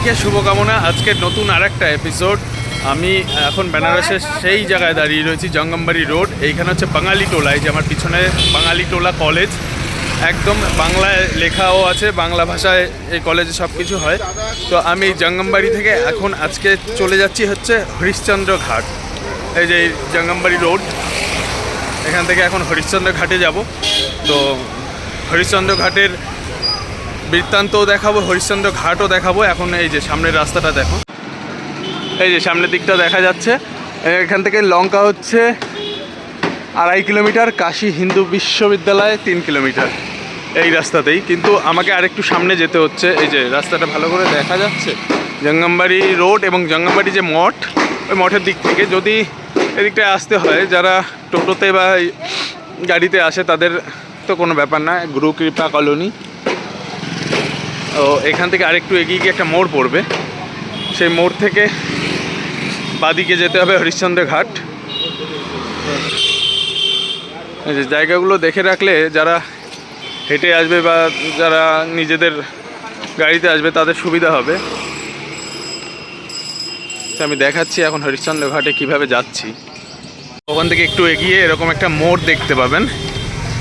সবাইকে শুভকামনা। আজকের নতুন আরেকটা এপিসোড আমি এখন বেনারসের সেই জায়গায় দাঁড়িয়ে রয়েছি, জঙ্গমবাড়ি রোড। এইখানে হচ্ছে বাঙালি টোলা, এই যে আমার পিছনে বাঙালি টোলা কলেজ একদম বাংলায় লেখাও আছে, বাংলা ভাষায় এই কলেজে সব কিছু হয়। তো আমি জঙ্গমবাড়ি থেকে এখন আজকে চলে যাচ্ছি হচ্ছে হরিশ্চন্দ্র ঘাট। এই যে জঙ্গমবাড়ি রোড, এখান থেকে এখন হরিশ্চন্দ্র ঘাটে যাব। তো হরিশ্চন্দ্র ঘাটের বৃত্তান্তও দেখাবো, হরিশ্চন্দ্র ঘাটও দেখাবো। এখন এই যে সামনের রাস্তাটা দেখো। এই যে সামনের দিকটা দেখা যাচ্ছে। এখান থেকে লঙ্কা হচ্ছে আড়াই কিলোমিটার, কাশী হিন্দু বিশ্ববিদ্যালয় তিন কিলোমিটার। এই রাস্তাতেই। কিন্তু আমাকে আরেকটু সামনে যেতে হচ্ছে। এই যে রাস্তাটা ভালো করে দেখা যাচ্ছে। জঙ্গমবাড়ি রোড এবং জঙ্গমবাড়ি যে মঠ, ওই মঠের দিক থেকে যদি এদিকটায় আসতে হয়, যারা টোটোতে বা গাড়িতে আসে, তাদের তো কোনো ব্যাপার না। গুরু কৃপা কলোনি। ও এখান থেকে আরেকটু এগিয়ে গিয়ে একটা মোড় পড়বে। সেই মোড় থেকে বাদিকে যেতে হবে হরিশ্চন্দ্র ঘাট। যে জায়গাগুলো দেখে রাখলে যারা হেঁটে আসবে বা যারা নিজেদের গাড়িতে আসবে তাদের সুবিধা হবে। তো আমি দেখাচ্ছি এখন হরিশ্চন্দ্র ঘাটে কীভাবে যাচ্ছি। ওখান থেকে একটু এগিয়ে এরকম একটা মোড় দেখতে পাবেন।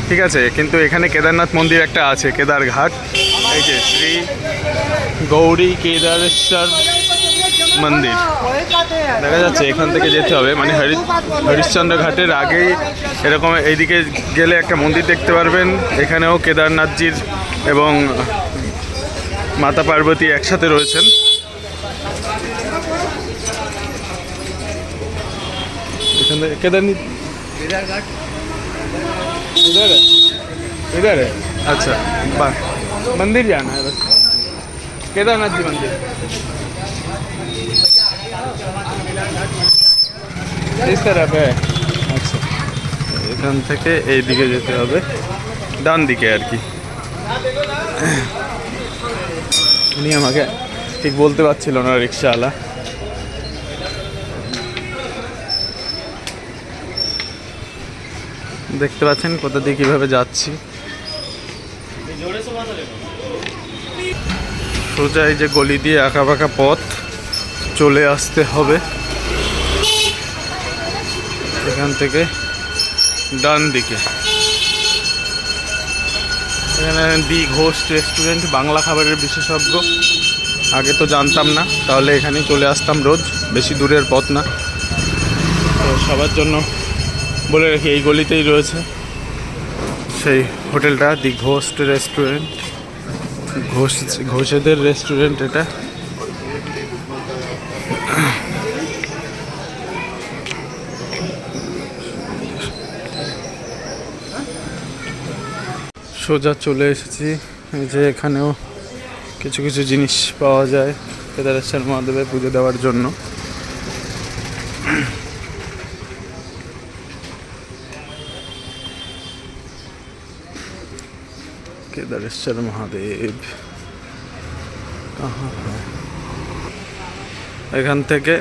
ঠিক আছে? কিন্তু এখানে কেদারনাথ মন্দির একটা আছে কেদার ঘাট এই যে শ্রী গৌরী কেদারেশ্বর মন্দির। দেখা যাচ্ছে এখান থেকে যেতে হবে। মানে হরি হরিশ্চন্দ্র ঘাটের আগেই এরকম এইদিকে গেলে একটা মন্দির দেখতে পারবেন। এখানেও কেদারনাথজির এবং মাতা পার্বতী একসাথে রয়েছেন। এখান থেকে কেদারনাথ আচ্ছা বাহ। इधर है अच्छा बस मंदिर जाना है बस केदारनाथ जी मंदिर इस तरफ है আচ্ছা এখান থেকে এই দিকে যেতে হবে ডান দিকে আর কি উনি আমাকে ঠিক বলতে পারছিল না রিক্সাওয়ালা দেখতে পাচ্ছেন কোথা দিয়ে কীভাবে যাচ্ছি সোজা এই যে গলি দিয়ে আঁকা বাঁকা পথ চলে আসতে হবে। এখান থেকে ডান দিকে। এখানে দি ঘোষ রেস্টুরেন্ট, বাংলা খাবারের বিশেষজ্ঞ। আগে তো জানতাম না, তাহলে এখানেই চলে আসতাম রোজ। বেশি দূরের পথ না। তো সবার জন্য বলে রাখি, এই গলিতেই রয়েছে। সেই হোটেলটা, দি ঘোস্ট রেস্টুরেন্ট। ঘোষ ঘোষেদের রেস্টুরেন্ট এটা। সোজা চলে এসেছি। যে এখানেও কিছু কিছু জিনিস পাওয়া যায়। কেদারেশ্বর মহাদেবের পুজো দেওয়ার জন্য। केदारेश्वर महादेव कहाँ है এখান থেকে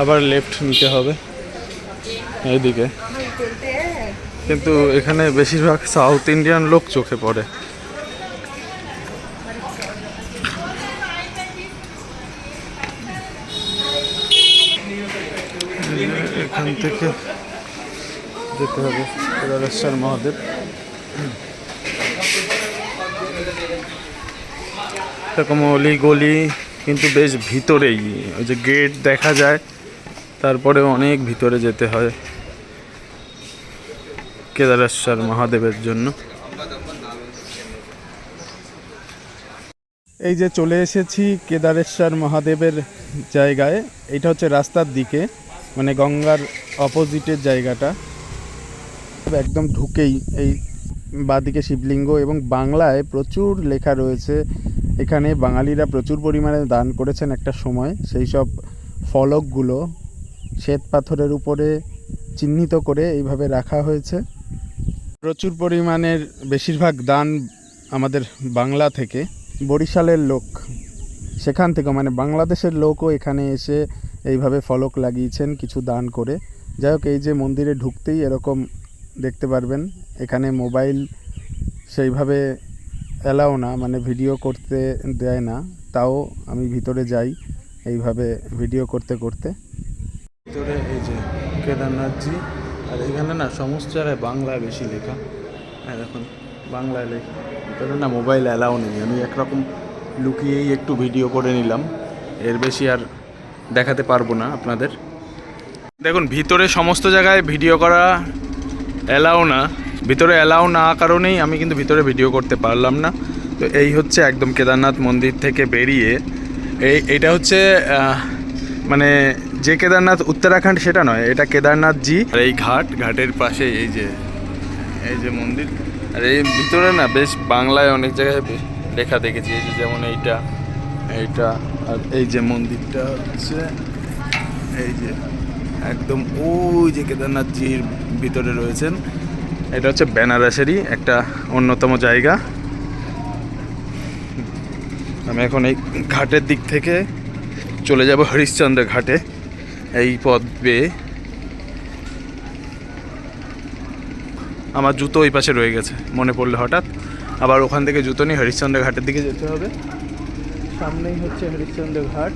আবার লেফট নিতে হবে এইদিকে কিন্তু এখানে বেশিরভাগ সাউথ ইন্ডিয়ান লোক চোখে পড়ে এখান থেকে যেতে হবে কেদারেশ্বর মহাদেব এরকম অলি গলি, কিন্তু বেশ ভিতরেই। ওই যে গেট দেখা যায়, তারপরে অনেক ভিতরে যেতে হয় কেদারেশ্বর মহাদেবের জন্য। এই যে চলে এসেছি কেদারেশ্বর মহাদেবের জায়গায়, এটা হচ্ছে রাস্তার দিকে মানে গঙ্গার অপোজিটের জায়গাটা। একদম ঢুকেই এই বাদিকে শিবলিঙ্গ এবং বাংলায় প্রচুর লেখা রয়েছে এখানে বাঙালিরা প্রচুর পরিমাণে দান করেছেন একটা সময়। সেই সব ফলকগুলো শ্বেত পাথরের উপরে চিহ্নিত করে এইভাবে রাখা হয়েছে। প্রচুর পরিমাণের বেশিরভাগ দান আমাদের বাংলা থেকে। বরিশালের লোক সেখান থেকে মানে বাংলাদেশের লোকও এখানে এসে এইভাবে ফলক লাগিয়েছেন, কিছু দান করে। যাই হোক, এই যে মন্দিরে ঢুকতেই এরকম দেখতে পারবেন। এখানে মোবাইল সেইভাবে অ্যালাও না মানে ভিডিও করতে দেয় না, তাও আমি ভিতরে যাই এইভাবে ভিডিও করতে করতে। ভিতরে এই যে কেদারনাথজি আর এখানে না সমস্ত জায়গায় বাংলায় বেশি লেখা। হ্যাঁ দেখুন, বাংলায় লেখা। ভিতরে না মোবাইল অ্যালাও নেই। আমি একরকম লুকিয়েই একটু ভিডিও করে নিলাম। এর বেশি আর দেখাতে পারব না আপনাদের। দেখুন, ভিতরে সমস্ত জায়গায় ভিডিও করা অ্যালাও না। ভিতরে অ্যালাউ না কারণেই আমি কিন্তু ভিতরে ভিডিও করতে পারলাম না। তো এই হচ্ছে একদম কেদারনাথ মন্দির থেকে বেরিয়ে। এই, এটা হচ্ছে মানে যে কেদারনাথ উত্তরাখণ্ড সেটা নয়, এটা কেদারনাথ জি আর এই ঘাট, ঘাটের পাশে এই যে এই যে মন্দির। আর এই ভিতরে না বেশ বাংলায় অনেক জায়গায় লেখা দেখেছি, এই যে যেমন এইটা এইটা, আর এই যে মন্দিরটা হচ্ছে, এই যে একদম ওই যে কেদারনাথজির ভিতরে রয়েছেন। এটা হচ্ছে বেনারসেরই একটা অন্যতম জায়গা। আমি এখন এই ঘাটের দিক থেকে চলে যাব হরিশ্চন্দ্র ঘাটে, এই পথ বেয়ে। আমার জুতো ওই পাশে রয়ে গেছে, মনে পড়ল হঠাৎ। আবার ওখান থেকে জুতো নিয়ে হরিশ্চন্দ্র ঘাটের দিকে যেতে হবে। সামনেই হচ্ছে হরিশ্চন্দ্র ঘাট।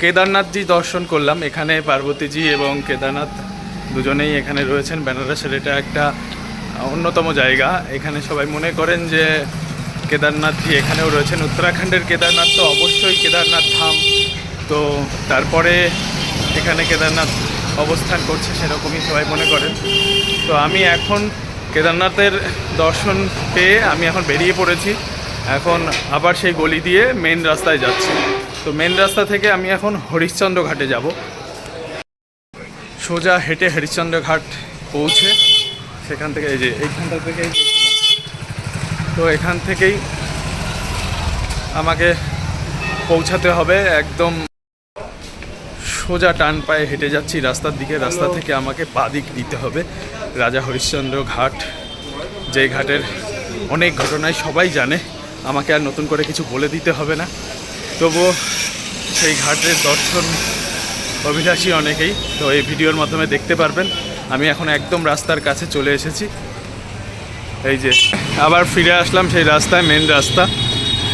কেদারনাথজি দর্শন করলাম, এখানে পার্বতীজি এবং কেদারনাথ দুজনেই এখানে রয়েছেন বেনারসের এটা একটা অন্যতম জায়গা। এখানে সবাই মনে করেন যে কেদারনাথজি এখানেও রয়েছেন। উত্তরাখণ্ডের কেদারনাথ তো অবশ্যই কেদারনাথ ধাম। তো তারপরে এখানে কেদারনাথ অবস্থান করছে সেরকমই সবাই মনে করেন। তো আমি এখন কেদারনাথের দর্শন পেয়ে আমি এখন বেরিয়ে পড়েছি। এখন আবার সেই গলি দিয়ে মেন রাস্তায় যাচ্ছি। তো মেন রাস্তা থেকে আমি এখন হরিশ্চন্দ্র ঘাটে যাব। সোজা হেঁটে হরিশ্চন্দ্র ঘাট পৌঁছে সেখান থেকে এই যে এইখানটা থেকেই গেছিলাম। তো এখান থেকেই আমাকে পৌঁছাতে হবে একদম সোজা টান পায়ে হেঁটে যাচ্ছি রাস্তার দিকে। রাস্তা থেকে আমাকে বাদিক দিতে হবে। রাজা হরিশ্চন্দ্র ঘাট যেই ঘাটের অনেক ঘটনায় সবাই জানে আমাকে আর নতুন করে কিছু বলে দিতে হবে না। তবুও সেই ঘাটের দর্শন অভিলাষী অনেকেই, তো এই ভিডিওর মাধ্যমে দেখতে পারবেন। আমি এখন একদম রাস্তার কাছে চলে এসেছি। এই যে, আবার ফিরে আসলাম সেই রাস্তায় মেন রাস্তা।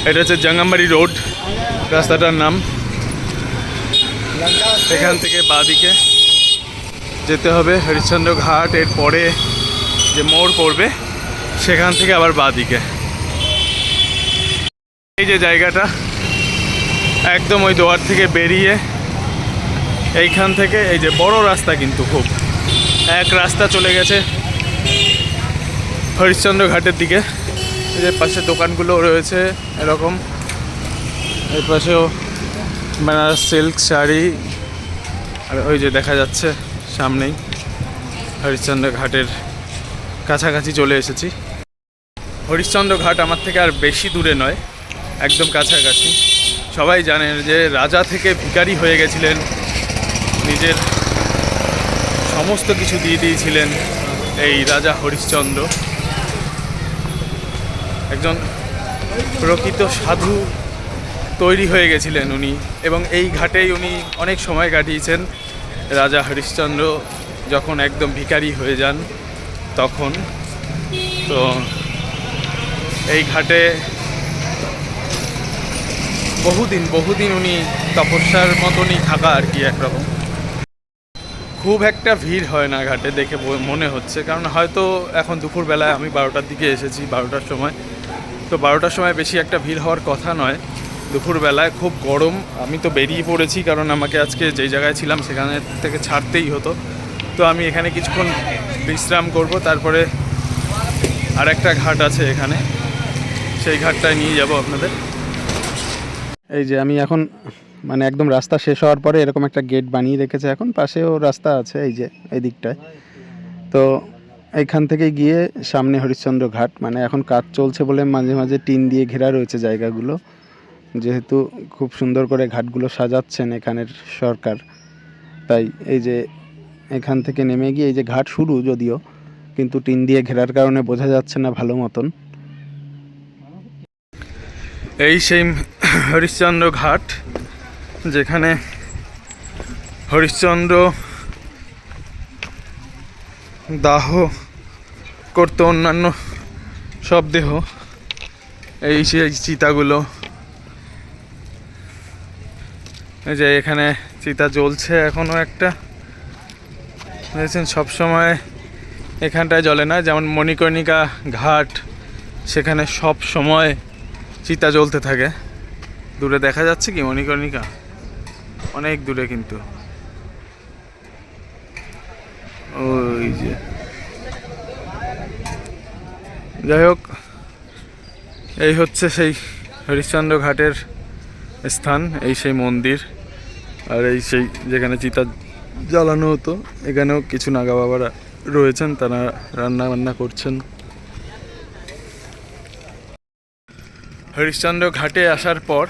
এটা হচ্ছে জাঙ্গামারি রোড, রাস্তাটার নাম। এখান থেকে বাদিকে যেতে হবে, হরিশ্চন্দ্র ঘাট। এর পরে যে মোড় পড়বে, সেখান থেকে আবার বাদিকে। এই যে জায়গাটা, একদম ওই দোয়ার থেকে বেরিয়ে এইখান থেকে এই যে বড় রাস্তা কিন্তু খুব। এক রাস্তা চলে গেছে হরিশ্চন্দ্র ঘাটের দিকে। এই যে পাশে দোকানগুলো রয়েছে এরকম। এই পাশেও বেনারস সিল্ক শাড়ি। আর ওই যে দেখা যাচ্ছে সামনেই হরিশ্চন্দ্র ঘাটের কাছাকাছি চলে এসেছি। হরিশ্চন্দ্র ঘাট আমার থেকে আর বেশি দূরে নয়, একদম কাছাকাছি। সবাই জানেন যে রাজা থেকে ভিখারি হয়ে গেছিলেন নিজের সমস্ত কিছু দিয়ে দিয়েছিলেন এই রাজা হরিশ্চন্দ্র। একজন প্রকৃত সাধু তৈরি হয়ে গেছিলেন উনি এবং এই ঘাটেই উনি অনেক সময় কাটিয়েছেন। রাজা হরিশ্চন্দ্র যখন একদম ভিখারি হয়ে যান তখন, তো এই ঘাটে বহুদিন বহুদিন উনি তপস্যার মতনই থাকা আর কি একরকম। খুব একটা ভিড় হয় না ঘাটে দেখে মনে হচ্ছে। কারণ হয়তো এখন দুপুরবেলায় আমি বারোটার দিকে এসেছি, বারোটার সময়। তো বারোটার সময় বেশি একটা ভিড় হওয়ার কথা নয়। দুপুরবেলায় খুব গরম। আমি তো বেরিয়ে পড়েছি কারণ আমাকে আজকে যেই জায়গায় ছিলাম সেখানে থেকে ছাড়তেই হতো। তো আমি এখানে কিছুক্ষণ বিশ্রাম করব, তারপরে আর একটা ঘাট আছে এখানে। সেই ঘাটটায় নিয়ে যাব আপনাদের। এই যে আমি এখন মানে একদম রাস্তা শেষ হওয়ার পরে এরকম একটা গেট বানিয়ে রেখেছে এখন, পাশেও রাস্তা আছে এই যে এই দিকটায় তো এইখান থেকে গিয়ে সামনে হরিশ্চন্দ্র ঘাট মানে এখন কাজ চলছে বলে মাঝে মাঝে টিন দিয়ে ঘেরা রয়েছে জায়গাগুলো। যেহেতু খুব সুন্দর করে ঘাটগুলো সাজাচ্ছেন এখানের সরকার, তাই এই যে এখান থেকে নেমে গিয়ে এই যে ঘাট শুরু যদিও, কিন্তু টিন দিয়ে ঘেরার কারণে বোঝা যাচ্ছে না ভালো মতন। এই সেই হরিশ্চন্দ্র ঘাট যেখানে হরিশ্চন্দ্র দাহ করতে অন্যান্য সব দেহ, এই সেই চিতাগুলো। এই যে এখানে চিতা জ্বলছে এখনও একটা। দেখেছেন, সবসময় এখানটায় জ্বলে না, যেমন মণিকর্ণিকা ঘাট, সেখানে সব সময় চিতা জ্বলতে থাকে। দূরে দেখা যাচ্ছে কি মণিকর্ণিকা? অনেক দূরে কিন্তু। ওই যে। যাই হোক, এই হচ্ছে সেই হরিশ্চন্দ্র ঘাটের স্থান, এই সেই মন্দির, আর এই সেই যেখানে চিতা জ্বালানো হতো, এখানেও কিছু নাগা বাবারা রয়েছেন, তারা রান্না বান্না করছেন। হরিশ্চন্দ্র ঘাটে আসার পর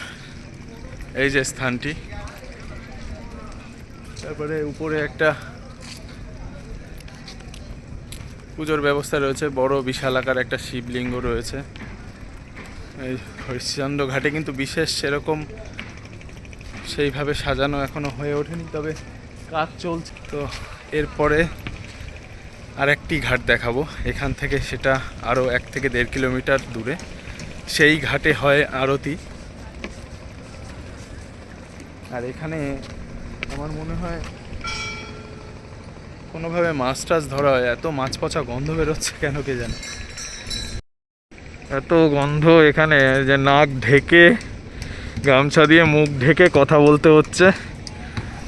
এই যে স্থানটি তারপরে উপরে একটা পুজোর ব্যবস্থা রয়েছে। বড় বিশাল আকার একটা শিবলিঙ্গ রয়েছে। এই হরিশ্চন্দ্র ঘাটে কিন্তু বিশেষ সেরকম সেইভাবে সাজানো এখনও হয়ে ওঠেনি, তবে কাজ চলছে। তো এরপরে আর একটি ঘাট দেখাবো। এখান থেকে সেটা আরও এক থেকে দেড় কিলোমিটার দূরে। সেই ঘাটে হয় আরতি। আর এখানে আমার মনে হয় কোনোভাবে মাছ টাছ ধরা হয়। এত মাছ পচা গন্ধ বেরোচ্ছে কেন কে জানে? এত গন্ধ এখানে যে নাক ঢেকে, গামছা দিয়ে মুখ ঢেকে কথা বলতে হচ্ছে।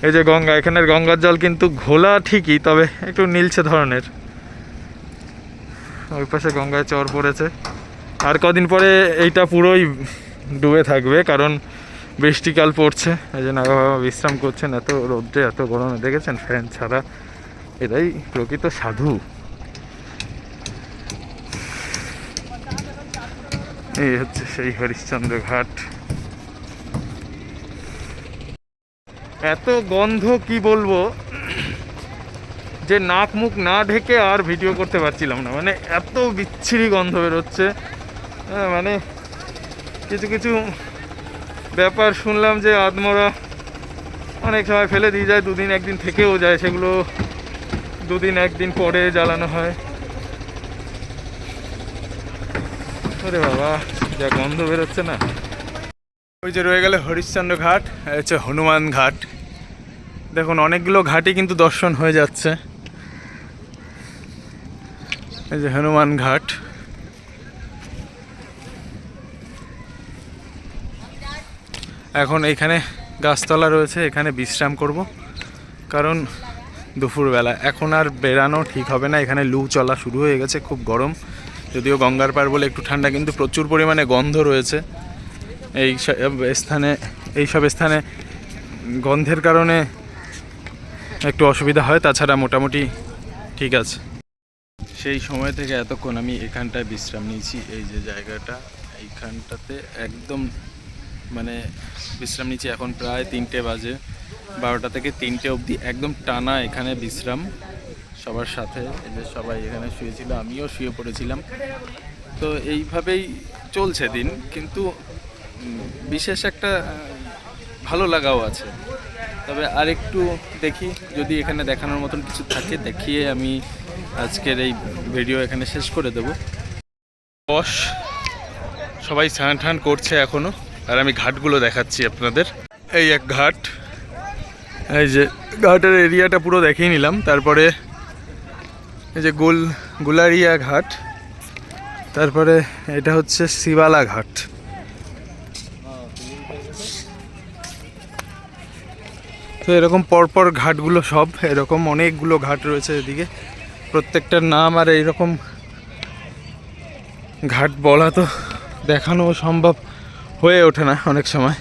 এই যে গঙ্গা, এখানের গঙ্গার জল কিন্তু ঘোলা ঠিকই, তবে একটু নীলছে ধরনের। ওই পাশে গঙ্গায় চর পড়েছে। আর কদিন পরে এইটা পুরোই ডুবে থাকবে, কারণ বৃষ্টিকাল পড়ছে, এই যে নাগা বাবা বিশ্রাম করছেন। এত রোদ্রে, এত গরমে দেখেছেন ফ্যান ছাড়া? এটাই প্রকৃত সাধু। এই হচ্ছে সেই হরিশ্চন্দ্র ঘাট। এত গন্ধ, কি বলব? যে নাক মুখ না ঢেকে আর ভিডিও করতে পারছিলাম না। মানে এত বিচ্ছিরি গন্ধ বেরোচ্ছে। মানে কিছু কিছু ব্যাপার শুনলাম যে আদমরা অনেক সময় ফেলে দিয়ে যায়, দুদিন একদিন থেকেও যায়, সেগুলো দুদিন একদিন পরে জ্বালানো হয়। ওরে বাবা, যা গন্ধ বেরোচ্ছে না। ওই যে রয়ে গেল হরিশ্চন্দ্র ঘাট হচ্ছে হনুমান ঘাট। দেখুন, অনেকগুলো ঘাটই কিন্তু দর্শন হয়ে যাচ্ছে। এই যে হনুমান ঘাট। এখন এইখানে গাছতলা রয়েছে, এখানে বিশ্রাম করব। কারণ দুপুরবেলা। এখন আর বেরানো ঠিক হবে না, এখানে লু চলা শুরু হয়ে গেছে, খুব গরম। যদিও গঙ্গার পার বলে একটু ঠান্ডা, কিন্তু প্রচুর পরিমাণে গন্ধ রয়েছে। এই স্থানে, এই সব স্থানে গন্ধের কারণে একটু অসুবিধা হয়, তাছাড়া মোটামুটি ঠিক আছে। সেই সময় থেকে এতক্ষণ আমি এখানটায় বিশ্রাম নিয়েছি, এই যে জায়গাটা, এইখানটাতে একদম মানে বিশ্রাম নিচ্ছি এখন প্রায় তিনটে বাজে। বারোটা থেকে তিনটে অবধি একদম টানা এখানে বিশ্রাম। সবার সাথে সবাই এখানে শুয়েছিল, আমিও শুয়ে পড়েছিলাম। তো এইভাবেই চলছে দিন, কিন্তু বিশেষ একটা ভালো লাগাও আছে। তবে আরেকটু দেখি, যদি এখানে দেখানোর মতন কিছু থাকে, দেখিয়ে আমি আজকের এই ভিডিও এখানে শেষ করে দেব। বস, সবাই স্নান টান করছে এখনও। আর আমি ঘাটগুলো দেখাচ্ছি আপনাদের। এই এক ঘাট। এই যে ঘাটের এরিয়াটা পুরো দেখিয়ে নিলাম। তারপরে এই যে গোল, গুলারিয়া ঘাট। তারপরে এটা হচ্ছে শিবালা ঘাট। তো এরকম পরপর ঘাটগুলো সব, এরকম অনেকগুলো ঘাট রয়েছে এদিকে। প্রত্যেকটার নাম আর এইরকম ঘাট বলা তো দেখানো সম্ভব। হয়ে ওঠে না অনেক সময়।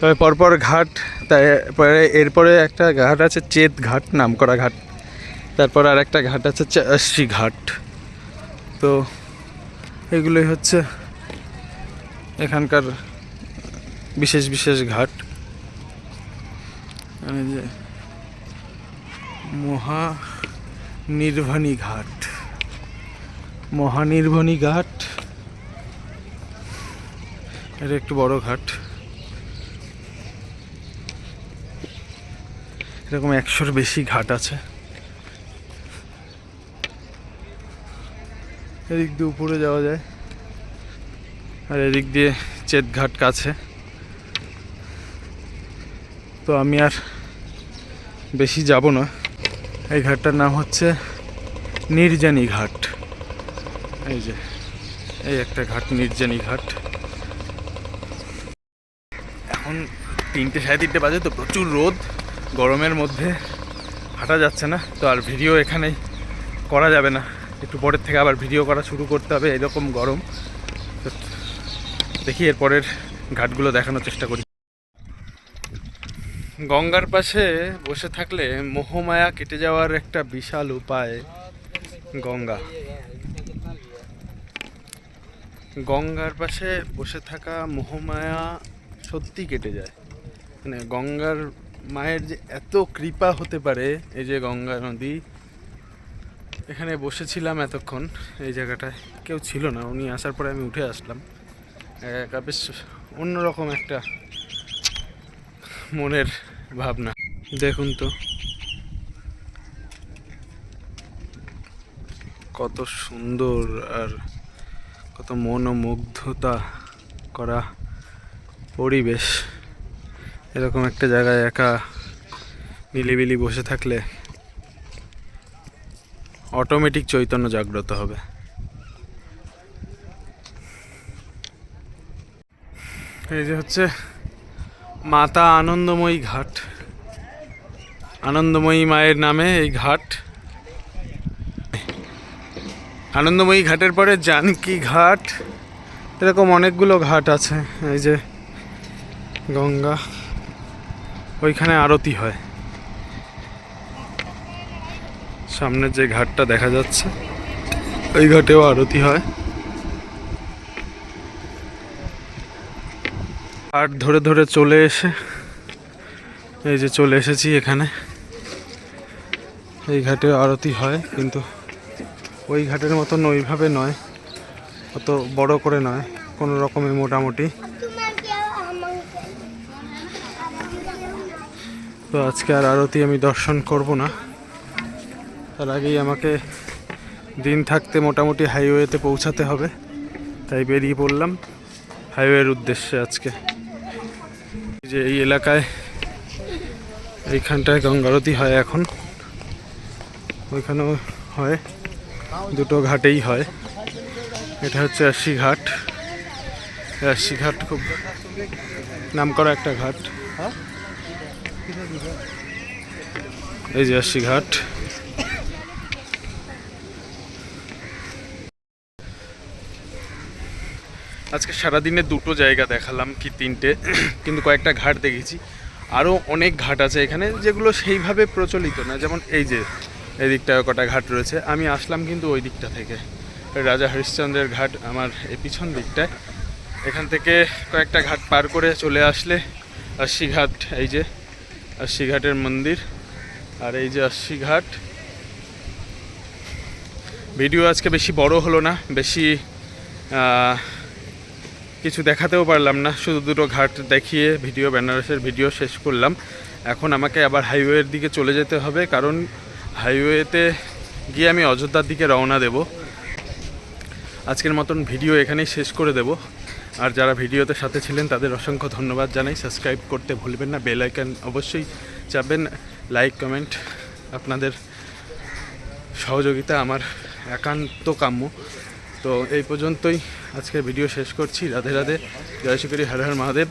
তবে পরপর ঘাট তারপরে এরপরে একটা ঘাট আছে চেত ঘাট নাম করা ঘাট। তারপর আর একটা ঘাট আছে চাষি ঘাট। তো এগুলোই হচ্ছে এখানকার বিশেষ বিশেষ ঘাট। যে মহা নির্বাণী ঘাট। মহানির্বাণী ঘাট। এটা একটু বড় ঘাট। এরকম একশোর বেশি ঘাট আছে। এদিক দিয়ে উপরে যাওয়া যায়। আর এদিক দিয়ে চেতঘাট কাছে। তো আমি আর বেশি যাব না। এই ঘাটটার নাম হচ্ছে নির্জানি ঘাট। এই যে, এই একটা ঘাট, নির্জানি ঘাট এখন তিনটে সাড়ে তিনটে বাজে তো প্রচুর রোদ, গরমের মধ্যে হাঁটা যাচ্ছে না, তো আর ভিডিও এখানেই করা যাবে না। একটু পরের থেকে আবার ভিডিও করা শুরু করতে হবে, এরকম গরম। তো দেখি এরপরের ঘাটগুলো দেখানোর চেষ্টা করি। গঙ্গার পাশে বসে থাকলে মোহমায়া কেটে যাওয়ার একটা বিশাল উপায়, গঙ্গা। গঙ্গার পাশে বসে থাকা মোহমায়া সত্যি কেটে যায়। মানে গঙ্গার মায়ের যে এত কৃপা হতে পারে, এই যে গঙ্গা নদী, এখানে বসেছিলাম এতক্ষণ এই জায়গাটায়। কেউ ছিল না, উনি আসার পরে আমি উঠে আসলাম। একা বেশ অন্যরকম একটা মনের ভাবনা। দেখুন তো, কত সুন্দর আর কত মনোমুগ্ধতা করা পরিবেশ। এরকম একটা জায়গায় একা নিলিবিলি বসে থাকলে অটোমেটিক চৈতন্য জাগ্রত হবে। এই যে হচ্ছে মাতা আনন্দময়ী ঘাট। আনন্দময়ী মায়ের নামে এই ঘাট। আনন্দময়ী ঘাটের পরে জানকি ঘাট। এরকম অনেকগুলো ঘাট আছে। এই যে গঙ্গা। ওইখানে আরতি হয়। সামনে যে ঘাটটা দেখা যাচ্ছে ওই ঘাটেও আরতি হয়। ঘাট ধরে ধরে চলে এসে, এই যে চলে এসেছি এখানে। এই ঘাটে আরতি হয়, কিন্তু ওই ঘাটের মতন ওইভাবে নয়, অত বড় করে নয়, কোনো রকমে মোটামুটি। তো আজকে আর আরতি আমি দর্শন করব না। তার আগেই আমাকে দিন থাকতে মোটামুটি হাইওয়েতে পৌঁছাতে হবে। তাই বেরিয়ে পড়লাম হাইওয়ের উদ্দেশ্যে আজকে। যে এই এলাকায় এইখানটায় গঙ্গারতি হয় এখন। ওইখানেও হয়, দুটো ঘাটেই হয়। এটা হচ্ছে আশি ঘাট। আশি ঘাট খুব নামকরা একটা ঘাট। এই যে আশি ঘাট। আজকে সারাদিনে দুটো জায়গা দেখালাম কি তিনটে, কিন্তু কয়েকটা ঘাট দেখেছি। আরও অনেক ঘাট আছে এখানে যেগুলো সেইভাবে প্রচলিত না। যেমন এই যে এই দিকটায় কটা ঘাট রয়েছে। আমি আসলাম কিন্তু ওই দিকটা থেকে। রাজা হরিশ্চন্দ্রের ঘাট আমার এই পিছন দিকটায়। এখান থেকে কয়েকটা ঘাট পার করে চলে আসলে আশি ঘাট, এই যে। আশি ঘাটের মন্দির। আর এই যে আশি ঘাট ভিডিও আজকে বেশি বড় হলো না, বেশি কিছু দেখাতেও পারলাম না। শুধু দুটো ঘাট দেখিয়ে ভিডিও, বেনারসের ভিডিও শেষ করলাম। এখন আমাকে আবার হাইওয়ের দিকে চলে যেতে হবে, কারণ হাইওয়েতে গিয়ে আমি অযোধ্যার দিকে রওনা দেব। আজকের মতন ভিডিও এখানেই শেষ করে দেব। আর যারা ভিডিওতে সাথে ছিলেন, তাদের অসংখ্য ধন্যবাদ জানাই। সাবস্ক্রাইব করতে ভুলবেন না, বেল আইকন অবশ্যই চাপবেন। লাইক, কমেন্ট, আপনাদের সহযোগিতা আমার একান্ত কাম্য। তো এই পর্যন্তই আজকে ভিডিও শেষ করছি। রাধে রাধে, জয় শ্রী হর হর মহাদেব।